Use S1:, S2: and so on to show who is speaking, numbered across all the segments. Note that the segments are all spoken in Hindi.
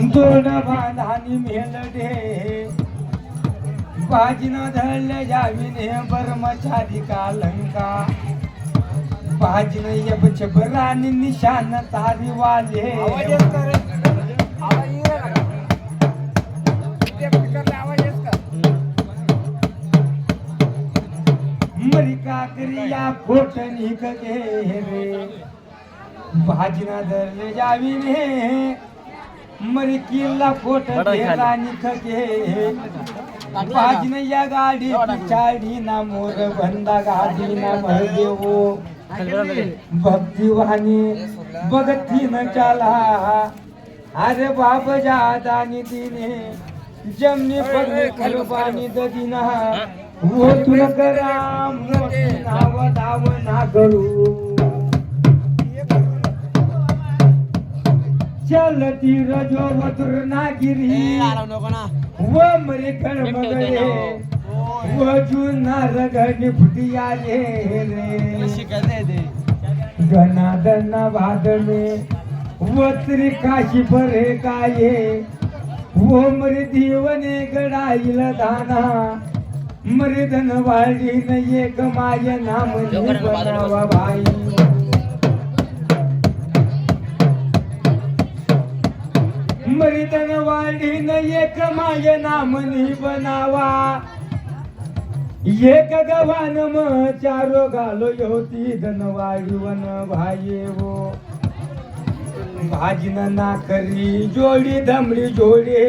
S1: दोन बांधानी मेलडे। बाजीनं धरले जावीने बर्मचारी कालंका बाजीनं यब छबरानी निशान तारी वाले।
S2: आवाज़ येत का आवाज़ येऊ राहिला का? त्या आवाज़ येत का?
S1: मरी काकरिया खोट निक गे रे। भाजना धरले जावीने मरकीला फोट आणि खके पाजन या गाडी चाडी ना मोर भंदा गाडी ना भरदेवो भक्तिवानी बघती न चाला. अरे बाप जादानी दिने जमनी पडले खलबानी ददिना. हो? तुला करा मोठे नाव दाव ना करू चलती रजो मधुर नागिरी। व मरे खळबगडे व जुनार गणी फुटिया ले रे। गणादन वादने व त्रिकाशी बरे काये व मरे देवने गडाईल दाना मरे धन वाढी न एक माय नाम बनावा भाई। मरे वाढीन एक माय नाम बनावा. एक गव्हान म चारो घालो होती धनवाडी वन भाये वो भाजीन नाकरी जोडी धमडी जोडे.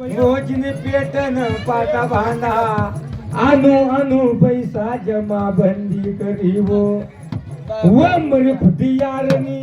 S1: रोजने पेटन पाटा भांडा. अनु अनु पैसा जमा बंदी करी वो वमर मरी यारनी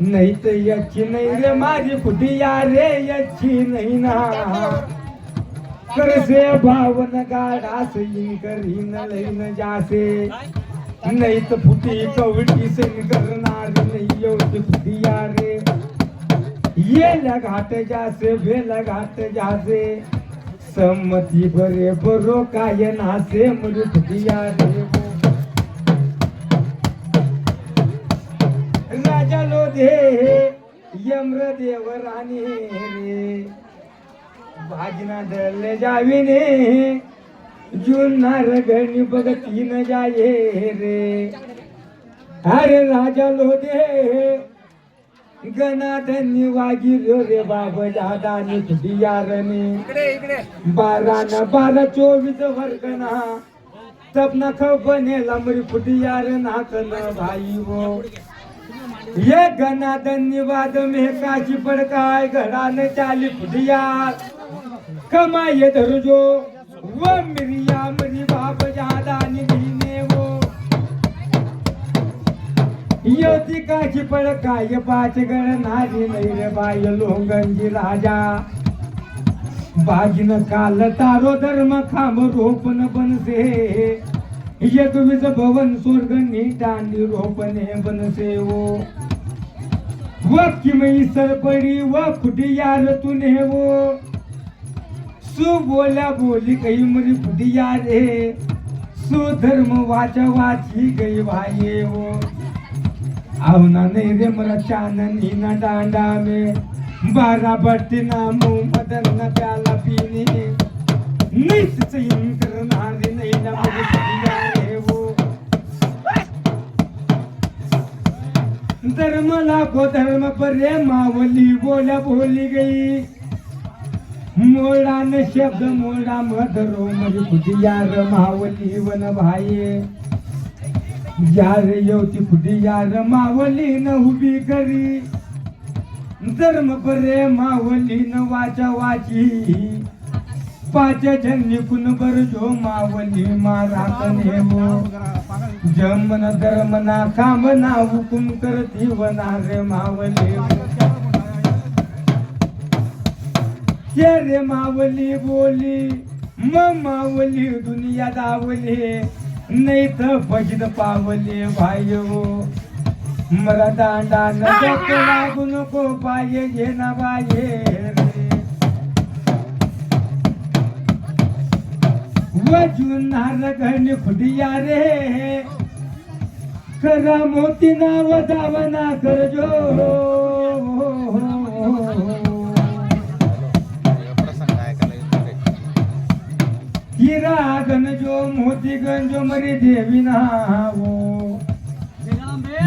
S1: नाही तर याची नाही रे माझी कुठी या रे याची नाही ना करसे भावन गाडास येईन करीन लईन जासे। नाही तर फुटी कवटी सैन करणार नाही एवढी फुटी या रे येल्या घाट जासे भेला घाट जासे। संमती बरे बरो काय नासे मरू फुटी या रे राजा लोधे यम्र देव राणी रे. भाजना धरले जाविने जुन्नार गणी बघती न जाये रे. अरे राजा लोधे गणाधनी वागी रे बाब दादानी
S2: इकडे इकडे.
S1: बारा न बारा चोवीस वर्गना सपना खपनेला मरी फुटियार नाचन भाई वो. ये गणाधनी वाद में काशी पडकाय घडान चाली फुटियार कमाये धरजो व मिरिया मरी बाप जादानी धीने वो। योती काशी पडकाय पाच गण नारी नाही रे बाय लोंगंजी राजा। बाजीन काल तारो धर्म खांब रोपण बनसे। एक विज भवन स्वर्ग नीटांडी रोपणे बनसे ओ व किमई सरपडी व कुटी यार तुने वो सु बोल्या बोली कही मरी फुटी रे सुधर्म वाच वाची गई भाई वो आवना नहीं रे मरा चाननी ना डांडा में बारा बट्टी ना मुँह मदन न प्याला पीनी नहीं सचिन करनारी नहीं ना मुझे धर्म लाखो धर्म परे मावली बोला बोली गई. मोडा न शब्द मोडा मधरो म्हणजे यार मावली वन भाई यार येवती कुटी यार मावली न उभी करी. धर्म परे मावली न वाचा वाची. पाच जन्नी कुन बरजो मावली मारा कने हो. जमन धर्मना कामना हुकुम कर वना रे मावली. रे मावली बोली म मावली दुनिया दावली. नाही तर फजित पावले भाई हो मला दांडा नको लागू नको पाये घे ना बाये. रे वजून नार रे। करा मोती नाव दावना करजो. हिरा गणजो मोती गंजो मरे देवी नावो।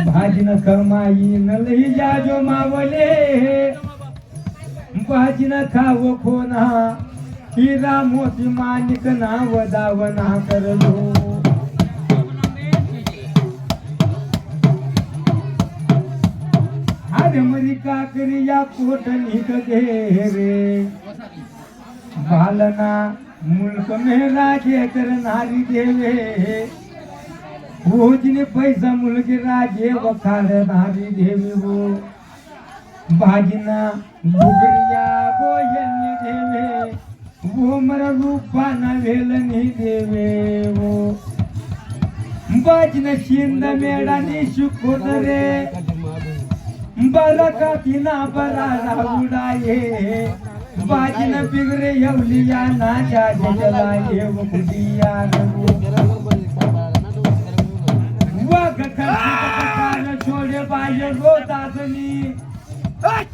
S1: भाजी न कमाई न लई जाजो मावले। भाजी न खाव खोना। हिरा मोती मानिक नाव दावना करजो अरे मरी काकरी या कोट निक रे। बालना मुल्क में राजे करणारी देवे। भोजने पैसा मुल्क राजे डुगरिया बोयनी देवे। वो मर रूपाना वेलनी देवे। ઓમ રઘુપાના વેલની દેવેવો બજન શિંદ મેળાની શુકોદરે બરકતીના બરારા ઉડાયે. બાજન બિગરે યવલિયા ના જાજે જલાયે વગડિયા રઘુ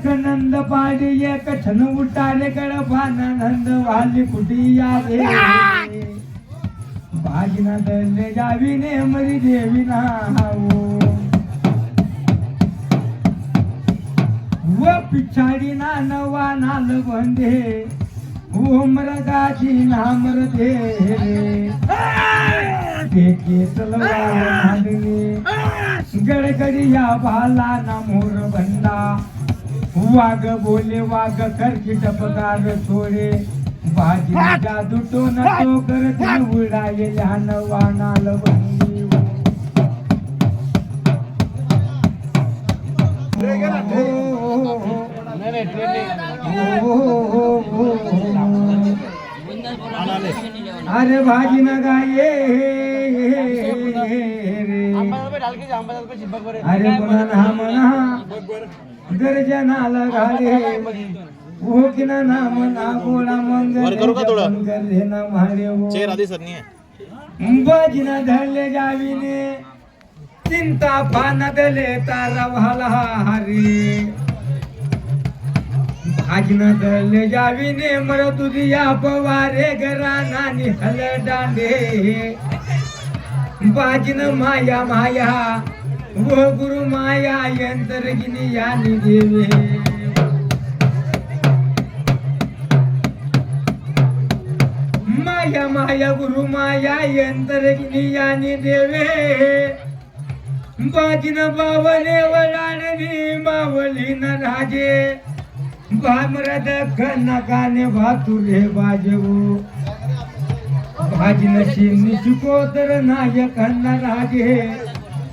S1: एक नंद पाडे एक छन उटाले गडपान नंद वाली कुटिया रे भाजना दल्ले जाविने मरी देवी नावो. व पिछाडी ना नवा नाल बंदे उमरगाची नामर दे रे तलवार नांदणे गडगडिया भाला ना मोर बंदा. वाघ बोले वाघ करकी टपकार सोडे भाजी जादू तो न तो करते उडाये वानाल बंदी अरे भाजी न गाये अरे म्हणा ना गर्जनाला घाले. ओकिना नाम ना
S3: गोडा
S1: मंगल
S3: गर्जे ना महादेव
S1: बाजीना धरले जावीने. चिंता पान दले तारा व्हाला हरी. भाजन दले जावीने. मर तुझी या पवारे घराना निहल दांडे बाजन माया माया वो गुरु माया यंत्रगिनी यानी देवे। माया माया गुरु माया यंत्रगिनी यानी देवे। बाजिन बावले वडाडनी बावली न राजे भामरद नकाने भातुरे, बाजवू। भाजिन शिवनी चुकोतर न राजे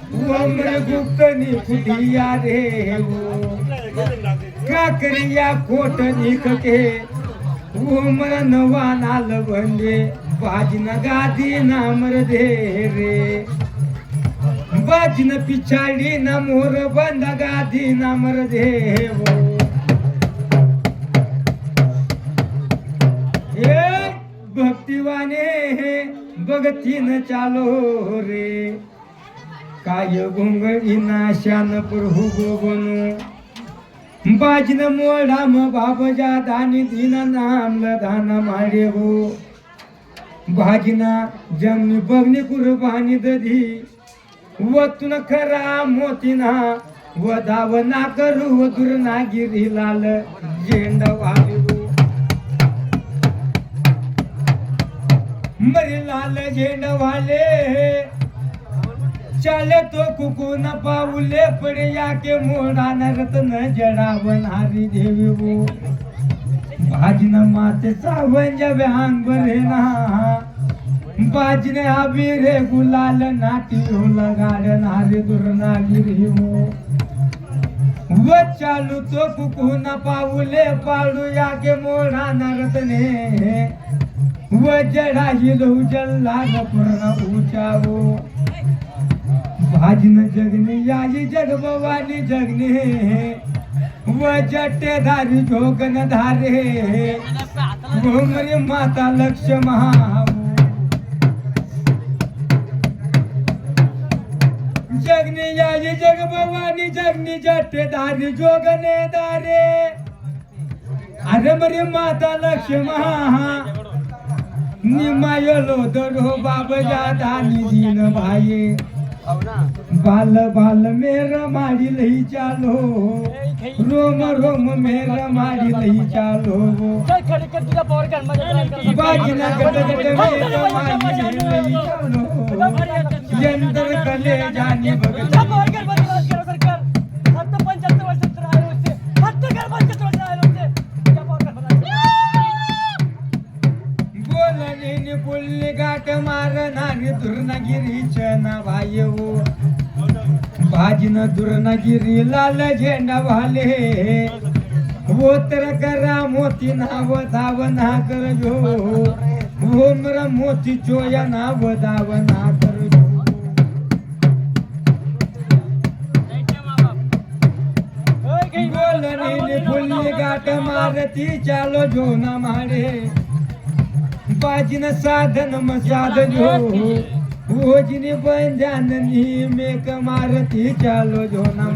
S1: वम्र गुप्त निकुटिया रे काकरिया कोट उमर नवा नाल बंदे बाजिन गादी दे रे। बाजिन पिछाडी न मोर बंद गादी नामर देवो ए भक्तिवाने बघतीन चालो रे। काय घोंगळीना शानपूर हुगो गोगन बाजन मोळाम बाबजा दानी दिन नाम धाना माडे हो. भाजना जमनी बगनी कुर्बानी दधी. व तुन खरा मोतीना व दाव ना करू व दुर नागिरी लाल झेंड वावी हो. मरी लाल जेंड वाले चाले तो कुकुन पाऊले पडया के मोडान रतन जडावन हरी देवी वो भाजन माते सावन जब अंग ना. बाजने आबी रे गुलाल नाटी हो लगाडन हरी दुर्नागिरी वो व चालू तो कुकुन पाऊले पाडू या के मोडान रतने. व जडा हिलो जल्ला पूर्ण उचावो. भाजन जगने याई जग भवानी जगने व जटे धारी जोगन धारे. घुमरी माता लक्ष महा जगने याई जग भवानी जगनी जटे धारी जोगने धारे. अरे मरी माता लक्ष महा निमायलो दरो बाबजा दानी दीन भाई बाल बाल मेरा मारी लही चालो। रोम रोम मेरा मारी लही चालो। बाजना गट गट लही चालो यंत्र कले जानी बघता बोलणे बोलले गाठ मारणारी दुर्नागिरीच्या नावाय हो भाजन दुर्नागिरी लाल भाले हो तर करा मोती नाव धाव ना कर जो हो मर मोती चोया नाव धाव ना कर जो गाठ मारती, चालो जो ना मारे। बाजीन साधन म साधन हो ओजिनी बंजान नी मेक मारती चालो जो ना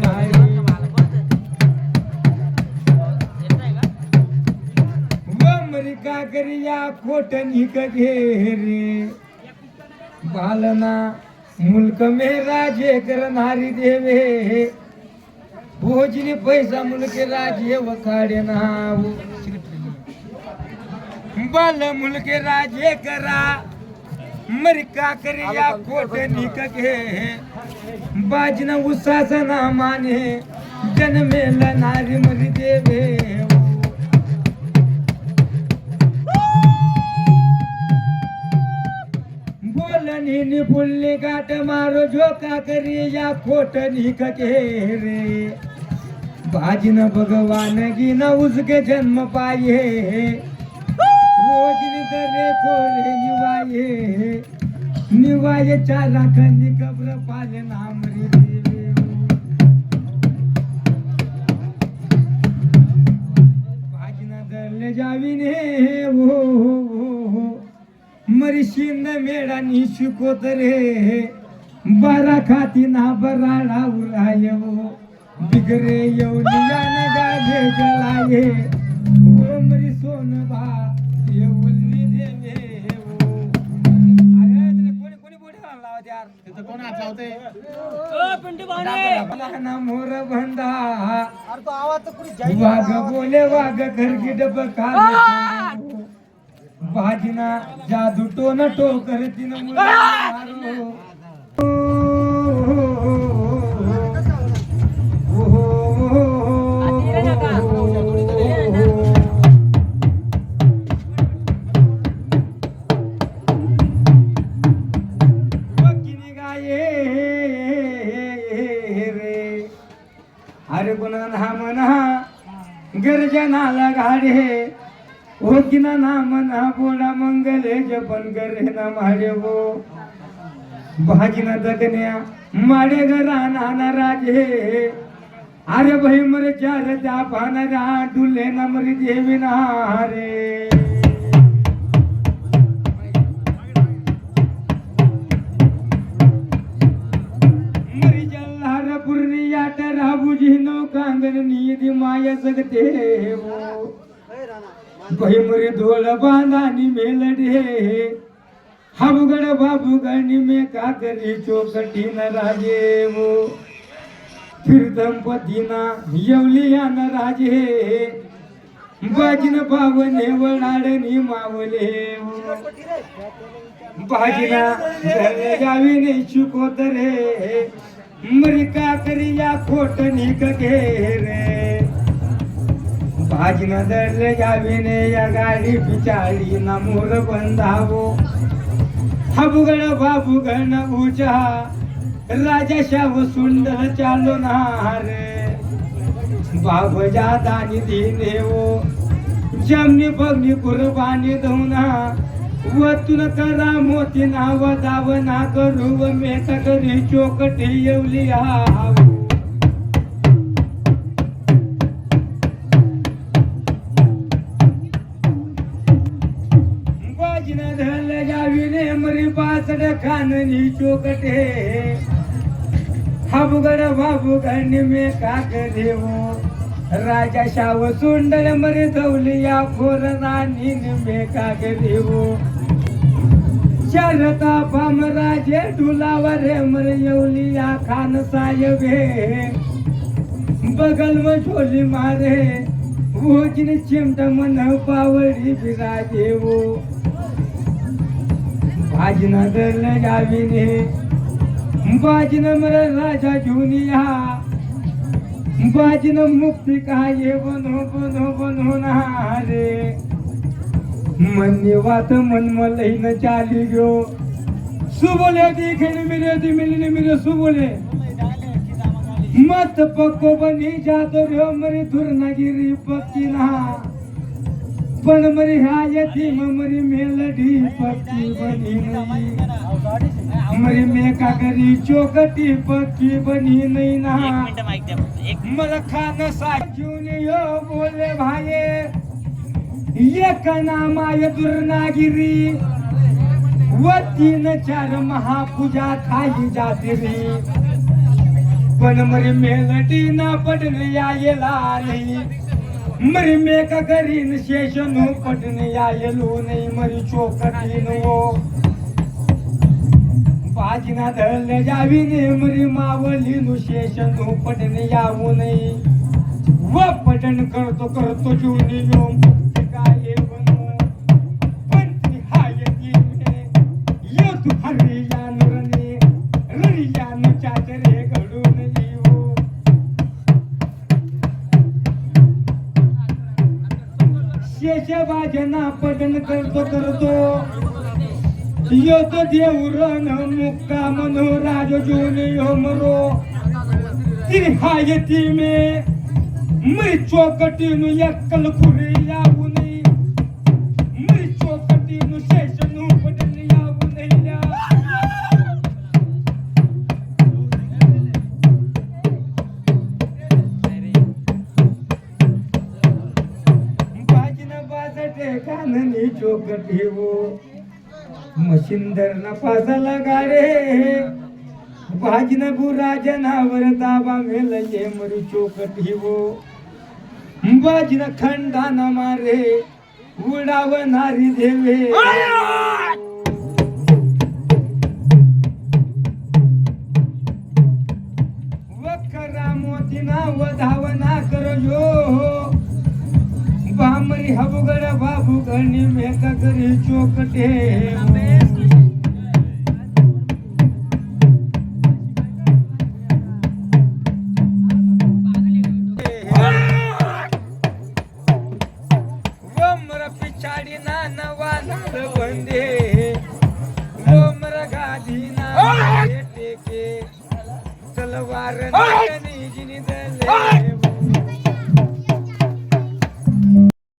S1: अमेरिका करिया खोट निक घेरे। बालना मुल्क मेरा जे करणारी देवे। भोजनी पैसा मुल्क राजे वखाडे नाव। बाल मुल्क राजे करा मरिका करिया खोट निक घे बाजना उसाचा ना माने जन्मेल नारी मरी देवे बोलनी नि पुल्ली गाठ मारो झोका करिया खोट निक घे रे। बाजिन भगवान गिन उसके जन्म पाये रोजनी रे कोरे निवाये। निवायेच्या राखणी कबर पाले नामरी भाजना धरले जावीने हो हो हो, हो। मरीशिंद मेळा निशिकोत रे। बारा खाती ना बराडा उराय हो। बिगरे येऊन गाणे गाजे गलाये ओमरी सोन भा
S3: तिथं कोण हात लावते
S1: ना मोर बंदा वाघ बोले वाघ खरगी डब भाजीना जादू टोन टोकर तिन मारो. मंगले जपन करे ना माडे हो भाजीना दगन्या माडे घरा नाना राजे। अरे भाई मर चार त्या पानरा डुले ना मरी देवी ना रे मरी जल्हार पुर्री याट राबुजी नो कांगन, नीदी माया जगते हो मरी धोळ बांधानी मेलडे हाबुगड बाबुगणी मे काकरी चोकटी न राजे वो। फिर दंपतीना येवली न राजे बाजीन भावने वळाडणी मावले बाजीना धरले गावीने शिकवत रे मरी का करी या खोट निक रे भाजन धरले गावीने या गाडी बिचारी ना मोर बंधावो. हबुगण बाबुगण उचा राजा शाव सुंदर चालो ना रे बाबजा दानी दिने वो जमनी बगनी कुर्बानी दौना व करा मोती नाव दाव ना करू व करी चोकटी येवली हा जावीने खाननी चोकट. खाननी चोकटे हाबुगड बाबुगण मे काक देव राजा शाव सुंडल मरे धवली या खोर राणी मे काक देव शरता पाम राजे डुलावर मर येवली या खान हे बगल म झोली मारे भोजन चिमट मन पावडी बिराजे वो भाजना धरण जावीने. बाजन मर राजा जुनिया बाजन मुक्ति काय बनो बनो बनो ना रे मन्य वात मन मलही न चाली गयो सुबोले दिखे मिले दी मिलने मिले सुबोले. मत पक्को बनी जातो रे मरी धुरनागिरी पक्की ना. पण मरी ह्या यतीम मरी मेलडी पक्की बनी नाही. मरी मेका घरी चोकटी पक्की बनी नाही ना. मला खान साचून यो बोले भाये. एक नामाय दुर्नागिरी. व तीन चार महापूजा खाई जाते रे पण मरी मेलडी ना మరి మేక గరీన శేషను పట్టిన యాయలు నై మరి చోకటీనువో બાજના ધરને જાવીને મરી માવલીનું શેષનું પટને આવું નહીં. વ પટન કરતો કરતો જૂની યોમ शेष बाजना पटन करतो करतो. योतो देऊरण मुक्का मनो राज जून यो मरो तिरहायती मे मी चौकटीनु एकल खुरी यावू मशिंदर न पासाला गाडे। भाजन बुरा जनावर दाबा मेल ये मरी चौकटी वो बाजन खंडा न मारे उडावणारी देवे। वखरा मोतीना वधावना कर यो बामरी हबुगड बाबुगणी मेक करी चोकटे। वमर